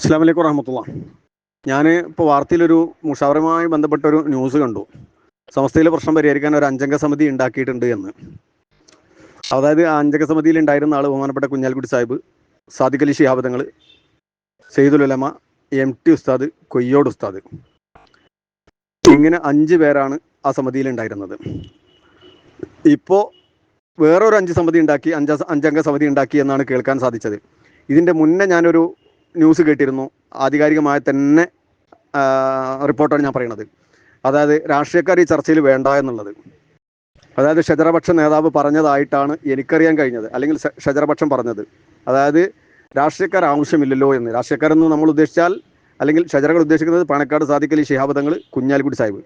അസ്സാം വലൈക്കും വറഹമത്തുള്ള. ഞാൻ ഇപ്പോൾ വാർത്തയിലൊരു മുഷാവറുമായി ബന്ധപ്പെട്ടൊരു ന്യൂസ് കണ്ടു. സമസ്തയിലെ പ്രശ്നം പരിഹരിക്കാൻ ഒരു അഞ്ചംഗ സമിതി ഉണ്ടാക്കിയിട്ടുണ്ട് എന്ന്. അതായത് ആ അഞ്ചംഗ സമിതിയിൽ ഉണ്ടായിരുന്ന ആൾ ബഹുമാനപ്പെട്ട കുഞ്ഞാലിക്കുട്ടി സാഹിബ് സാദിഖ് അലി ശിഹാബദങ്ങൾ സെയ്ദുൽ ഉലമ എം ടി ഉസ്താദ് കൊയ്യോട് ഉസ്താദ്. ഇങ്ങനെ അഞ്ച് പേരാണ് ആ സമിതിയിൽ ഉണ്ടായിരുന്നത്. ഇപ്പോൾ വേറൊരു അഞ്ച് സമിതി ഉണ്ടാക്കി അഞ്ച അഞ്ചംഗ സമിതി ഉണ്ടാക്കി എന്നാണ് കേൾക്കാൻ സാധിച്ചത്. ഇതിന്റെ മുന്നേ ഞാനൊരു ന്യൂസ് കേട്ടിരുന്നു. ആധികാരികമായി തന്നെ റിപ്പോർട്ടാണ് ഞാൻ പറയുന്നത്. അതായത് രാഷ്ട്രീയക്കാർ ഈ ചർച്ചയിൽ വേണ്ട എന്നുള്ളത്. അതായത് ഷജറപക്ഷ നേതാവ് പറഞ്ഞതായിട്ടാണ് എനിക്കറിയാൻ കഴിഞ്ഞത്. അല്ലെങ്കിൽ ഷജറപക്ഷം പറഞ്ഞത്. അതായത് രാഷ്ട്രീയക്കാർ ആവശ്യമില്ലല്ലോ എന്ന്. രാഷ്ട്രീയക്കാരെന്ന് നമ്മൾ ഉദ്ദേശിച്ചാൽ അല്ലെങ്കിൽ ഷജറകൾ ഉദ്ദേശിക്കുന്നത് പണക്കാട് ഈ ശിഹാബദങ്ങൾ കുഞ്ഞാലിക്കുട്ടി സാഹിബ്.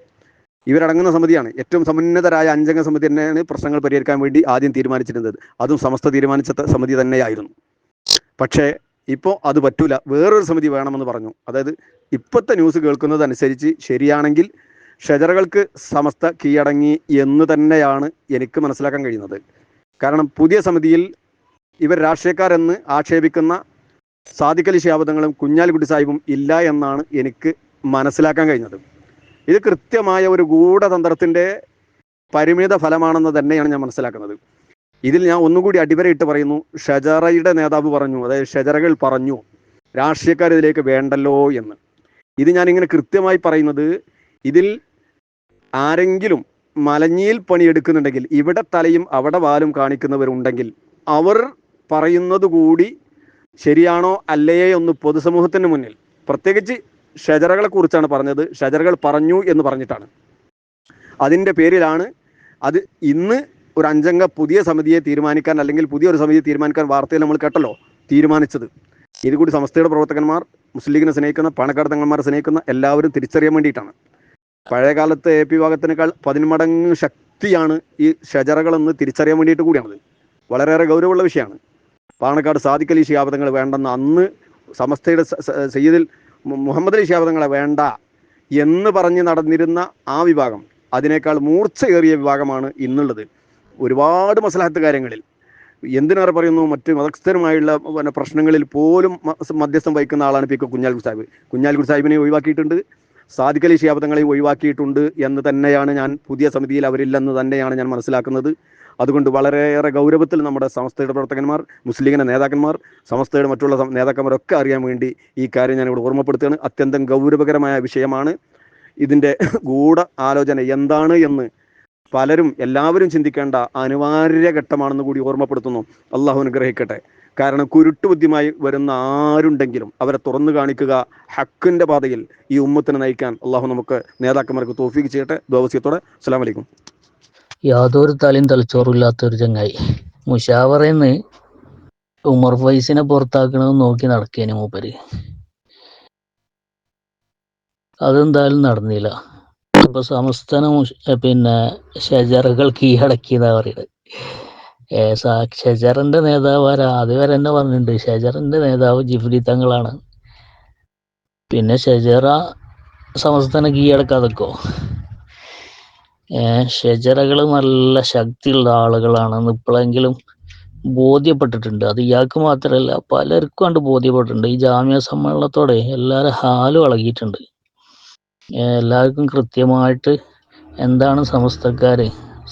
ഇവരടങ്ങുന്ന സമിതിയാണ്. ഏറ്റവും സമുന്നതരായ അഞ്ചംഗ സമിതി തന്നെയാണ് പ്രശ്നങ്ങൾ പരിഹരിക്കാൻ വേണ്ടി ആദ്യം തീരുമാനിച്ചിരുന്നത്. അതും സമസ്ത തീരുമാനിച്ച സമിതി തന്നെയായിരുന്നു. പക്ഷേ ഇപ്പോൾ അത് പറ്റൂല. വേറൊരു സമിതി വേണമെന്ന് പറഞ്ഞു. അതായത് ഇപ്പോഴത്തെ ന്യൂസ് കേൾക്കുന്നതനുസരിച്ച് ശരിയാണെങ്കിൽ ഷജറകൾക്ക് സമസ്ത കീഴടങ്ങി എന്ന് തന്നെയാണ് എനിക്ക് മനസ്സിലാക്കാൻ കഴിയുന്നത്. കാരണം പുതിയ സമിതിയിൽ ഇവർ രാഷ്ട്രീയക്കാരെന്ന് ആക്ഷേപിക്കുന്ന അലി ശാബദങ്ങളും കുഞ്ഞാലിക്കുട്ടി സാഹിബും ഇല്ല എന്നാണ് എനിക്ക് മനസ്സിലാക്കാൻ കഴിഞ്ഞത്. ഇത് കൃത്യമായ ഒരു ഗൂഢതന്ത്രത്തിന്റെ പരിമിത ഫലമാണെന്ന് തന്നെയാണ് ഞാൻ മനസ്സിലാക്കുന്നത്. ഇതിൽ ഞാൻ ഒന്നുകൂടി അടിവരയിട്ട് പറയുന്നു. ഷജറയുടെ നേതാവ് പറഞ്ഞു അതായത് ഷജറകൾ പറഞ്ഞു രാഷ്ട്രീയക്കാർ ഇതിലേക്ക് വേണ്ടല്ലോ എന്ന്. ഇത് ഞാനിങ്ങനെ കൃത്യമായി പറയുന്നത് ഇതിൽ ആരെങ്കിലും മലഞ്ഞിയിൽ പണിയെടുക്കുന്നുണ്ടെങ്കിൽ ഇവിടെ തലയും അവിടെ വാലും കാണിക്കുന്നവരുണ്ടെങ്കിൽ അവർ പറയുന്നത് കൂടി ശരിയാണോ അല്ലയേ ഒന്ന് പൊതുസമൂഹത്തിന് മുന്നിൽ. പ്രത്യേകിച്ച് ഷജറകളെ കുറിച്ചാണ് പറഞ്ഞത്. ഷജറകൾ പറഞ്ഞു എന്ന് പറഞ്ഞിട്ടാണ്. അതിന്റെ പേരിലാണ് അത് ഇന്ന് ഒരു അഞ്ചംഗ പുതിയ സമിതിയെ തീരുമാനിക്കാൻ അല്ലെങ്കിൽ പുതിയ ഒരു സമിതിയെ തീരുമാനിക്കാൻ വാർത്തയിൽ നമ്മൾ കേട്ടല്ലോ തീരുമാനിച്ചത്. ഇത് കൂടി സംസ്ഥയുടെ പ്രവർത്തകന്മാർ മുസ്ലിം ലീഗിനെ സ്നേഹിക്കുന്ന പണക്കാട് തങ്ങന്മാരെ സ്നേഹിക്കുന്ന എല്ലാവരും തിരിച്ചറിയാൻ വേണ്ടിയിട്ടാണ്. പഴയ കാലത്തെ എ പി വിഭാഗത്തിനേക്കാൾ പതിന്മടങ്ങ് ശക്തിയാണ് ഈ ഷജറകളെന്ന് തിരിച്ചറിയാൻ വേണ്ടിയിട്ട് കൂടിയാണത്. വളരെയേറെ ഗൗരവമുള്ള വിഷയമാണ്. പാണക്കാട് സാദിഖ് അലി ശിഹാബദങ്ങൾ വേണ്ടെന്ന് അന്ന് സമസ്തയുടെ സയ്യിദിൽ മുഹമ്മദ് അലി ശിഹാബദങ്ങളെ വേണ്ട എന്ന് പറഞ്ഞ് നടന്നിരുന്ന ആ വിഭാഗം അതിനേക്കാൾ മൂർച്ചയേറിയ വിഭാഗമാണ് ഇന്നുള്ളത്. ഒരുപാട് മസലഹത്ത് കാര്യങ്ങളിൽ. എന്തിനേറെ പറയുന്നു? മറ്റ് മതസ്ഥരുമായുള്ള പിന്നെ പ്രശ്നങ്ങളിൽ പോലും മധ്യസ്ഥം വഹിക്കുന്ന ആളാണ് പി കെ കുഞ്ഞാലിക്കുട്ടി സാഹിബ്. കുഞ്ഞാലിക്കുട്ടി സാഹിബിനെ ഒഴിവാക്കിയിട്ടുണ്ട്. സാധിക്കലി അലി ശിഹാബദങ്ങളെ ഒഴിവാക്കിയിട്ടുണ്ട് എന്ന് തന്നെയാണ് ഞാൻ പുതിയ സമിതിയിൽ അവരില്ലെന്ന് തന്നെയാണ് ഞാൻ മനസ്സിലാക്കുന്നത്. അതുകൊണ്ട് വളരെയേറെ ഗൗരവത്തിൽ നമ്മുടെ സംസ്ഥയുടെ പ്രവർത്തകന്മാർ മുസ്ലിം നേതാക്കന്മാർ സംസ്ഥയുടെ മറ്റുള്ള നേതാക്കന്മാരൊക്കെ അറിയാൻ വേണ്ടി ഈ കാര്യം ഞാൻ ഇവിടെ ഓർമ്മപ്പെടുത്തുകയാണ്. അത്യന്തം ഗൗരവകരമായ വിഷയമാണ്. ഇതിന്റെ ഗൂഢ ആലോചന എന്താണ് എന്ന് പലരും എല്ലാവരും ചിന്തിക്കേണ്ട അനിവാര്യ ഘട്ടമാണെന്ന് കൂടി ഓർമ്മപ്പെടുത്തുന്നു. അള്ളാഹു അനുഗ്രഹിക്കട്ടെ. കാരണം കുരുട്ടുബുദ്ധിമായി വരുന്ന ആരുണ്ടെങ്കിലും അവരെ തുറന്നു കാണിക്കുക ഹക്കിന്റെ പാതയിൽ ഈ ഉമ്മത്തിനെ നയിക്കാൻ അള്ളാഹു നമുക്ക് നേതാക്കന്മാർക്ക് തോഫീക്ക് ചെയ്യട്ടെ. ദോവസ്യത്തോടെ അസ്സാം വലൈക്കും യാതൊരു തലയും തലച്ചോറില്ലാത്ത ഒരു ചങ്ങായി. നിന്ന് ഉമർ ഫൈസിനെ പുറത്താക്കണമെന്ന് നോക്കി നടക്കേനു മൂപ്പര്. അതെന്തായാലും നടന്നില്ല. അപ്പൊ സംസ്ഥാനം പിന്നെ ഷജറുകൾ കീഴടക്കി എന്നാ പറയുന്നത് ഷജറിന്റെ നേതാവ് ആരാ? അതുവരെ തന്നെ പറഞ്ഞിട്ടുണ്ട്. ഷജറിന്റെ നേതാവ് ജിഫ്രി തങ്ങളാണ്. പിന്നെ ഷജറ സംസ്ഥാനം കീഴടക്കാതെക്കോ? ഷജറകൾ നല്ല ശക്തിയുള്ള ആളുകളാണെന്ന് ഇപ്പോഴെങ്കിലും ബോധ്യപ്പെട്ടിട്ടുണ്ട്. അത് ഇയാൾക്ക് മാത്രമല്ല പലർക്കും കണ്ട് ബോധ്യപ്പെട്ടിട്ടുണ്ട്. ഈ ജാമ്യ സമ്മേളനത്തോടെ എല്ലാവരും ഹാലും ഇളകിയിട്ടുണ്ട് എല്ലാവർക്കും കൃത്യമായിട്ട് എന്താണ് സമസ്തക്കാര്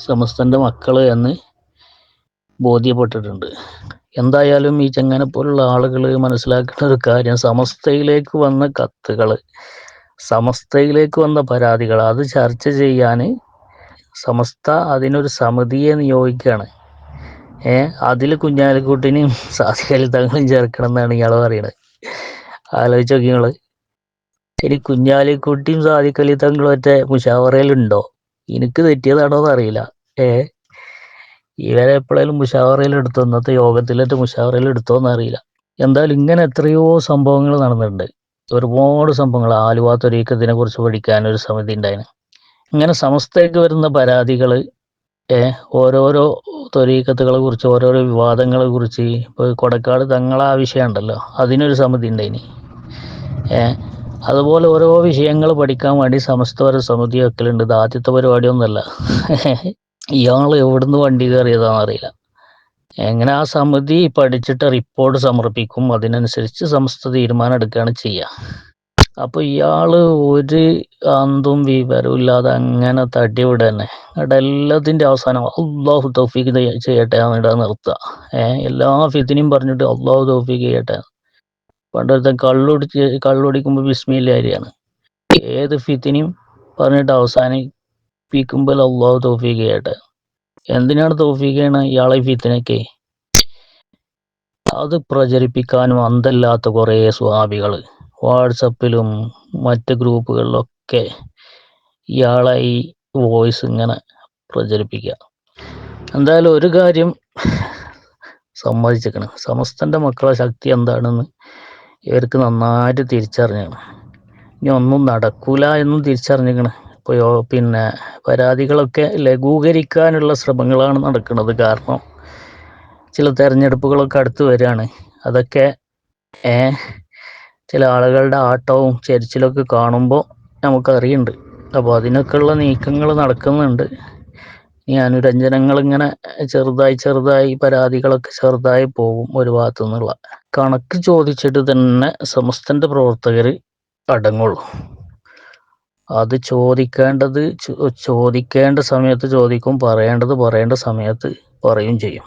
സമസ്തന്റെ മക്കൾ എന്ന് ബോധ്യപ്പെട്ടിട്ടുണ്ട്. എന്തായാലും ഈ ചെങ്ങനെ പോലുള്ള ആളുകൾ മനസ്സിലാക്കേണ്ട ഒരു കാര്യം സമസ്തയിലേക്ക് വന്ന കത്തുകൾ സമസ്തയിലേക്ക് വന്ന പരാതികൾ അത് ചർച്ച ചെയ്യാൻ സമസ്ത അതിനൊരു സമിതിയെ നിയോഗിക്കുകയാണ് ഏ അതിൽ കുഞ്ഞാലിക്കുട്ടിനെയും സാധികാലി തങ്ങളും ചേർക്കണം എന്നാണ് ഇയാൾ പറയുന്നത്. ആലോചിച്ച് നോക്കി ഇനി കുഞ്ഞാലിക്കുട്ടിയും സാദിഖലി തങ്ങളും ഒറ്റ മുഷാവറയിലുണ്ടോ? എനിക്ക് തെറ്റിയതാണോ അറിയില്ല. ഏ? ഇവരെ എപ്പോഴേലും മുഷാവറയിൽ എടുത്തോ? ഇന്നത്തെ യോഗത്തിലേറ്റ് മുഷാവറയിൽ എടുത്തോ എന്ന് അറിയില്ല. എന്തായാലും ഇങ്ങനെ എത്രയോ സംഭവങ്ങൾ നടന്നിട്ടുണ്ട്. ഒരുപാട് സംഭവങ്ങൾ. ആലുവ തൊരീക്കത്തിനെ കുറിച്ച് പഠിക്കാൻ ഒരു സമിതി ഉണ്ടായിരുന്നു ഇങ്ങനെ സമസ്തയ്ക്ക് വരുന്ന പരാതികൾ ഓരോരോ തൊരീക്കത്തുകളെ കുറിച്ച് ഓരോരോ വിവാദങ്ങളെ കുറിച്ച് ഇപ്പോൾ കൊടക്കാട് തങ്ങളെ ആ വിഷയം ഉണ്ടല്ലോ അതിനൊരു സമിതി ഉണ്ടായിനി. ഏ? അതുപോലെ ഓരോ വിഷയങ്ങൾ പഠിക്കാൻ വേണ്ടി ഒരു സമിതി വെക്കലുണ്ട്. ഇത് ആദ്യത്തെ പരിപാടിയൊന്നുമല്ല. ഇയാൾ എവിടുന്ന് വണ്ടി കയറിയതാണെന്ന് അറിയില്ല. എങ്ങനെ ആ സമിതി പഠിച്ചിട്ട് റിപ്പോർട്ട് സമർപ്പിക്കും അതിനനുസരിച്ച് സമസ്ത തീരുമാനം എടുക്കുകയാണ് ചെയ്യുക. അപ്പൊ ഇയാൾ ഒരു അന്തും വിവരവും ഇല്ലാതെ അങ്ങനെ തട്ടിവിട തന്നെ എന്നിട്ട് എല്ലാത്തിന്റെ അവസാനം അള്ളാഹു തൗഫീഖ് ചെയ്യ- ചെയ്യട്ടെ എന്നിട്ട് നിർത്തുക. ഏഹ് എല്ലാ ഫിത്തിനെയും പറഞ്ഞിട്ട് അള്ളാഹു തൗഫീഖ് ചെയ്യട്ടെ. പണ്ടത്തെ കള്ളുടിച്ച് കള്ളുടിക്കുമ്പോൾ ബിസ്മില്ലാരിയാണ് ഏത് ഫിത്തിനെയും പറഞ്ഞിട്ട് അവസാനിപ്പിക്കുമ്പോൾ അള്ളാഹു തോഫീഖയായിട്ട് എന്തിനാണ് തോഫീഖയാണ് ഇയാളെ ഫിത്തിനൊക്കെ. അത് പ്രചരിപ്പിക്കാനും അന്തല്ലാത്ത കുറേ സ്വാഭികൾ വാട്സപ്പിലും മറ്റ് ഗ്രൂപ്പുകളിലൊക്കെ ഇയാളെ ഈ വോയിസ് ഇങ്ങനെ പ്രചരിപ്പിക്കുക എന്തായാലും ഒരു കാര്യം സമ്മതിച്ചേക്കണം സമസ്തന്റെ മക്കളെ ശക്തി എന്താണെന്ന് ഇവർക്ക് നന്നായിട്ട് തിരിച്ചറിഞ്ഞാണ് ഇനി ഒന്നും നടക്കൂല എന്നും തിരിച്ചറിഞ്ഞിരിക്കണം. ഇപ്പോൾ പിന്നെ പരാതികളൊക്കെ ലഘൂകരിക്കാനുള്ള ശ്രമങ്ങളാണ് നടക്കുന്നത്. കാരണം ചില തെരഞ്ഞെടുപ്പുകളൊക്കെ അടുത്ത് വരികയാണ്. അതൊക്കെ ഏ ചില ആളുകളുടെ ആട്ടവും ചെരിച്ചിലൊക്കെ കാണുമ്പോൾ നമുക്കറിയുന്നുണ്ട്. അപ്പോൾ അതിനൊക്കെയുള്ള നീക്കങ്ങൾ നടക്കുന്നുണ്ട്. ഈ അനുരഞ്ജനങ്ങൾ ഇങ്ങനെ ചെറുതായി ചെറുതായി പരാതികളൊക്കെ ചെറുതായി പോകും ഒരു ഭാഗത്തു നിന്നുള്ള കണക്ക് ചോദിച്ചിട്ട് തന്നെ സമസ്തന്റെ പ്രവർത്തകർ അടങ്ങുള്ളൂ. അത് ചോദിക്കേണ്ടത് ചോദിക്കേണ്ട സമയത്ത് ചോദിക്കും പറയേണ്ടത് പറയേണ്ട സമയത്ത് പറയും ചെയ്യും.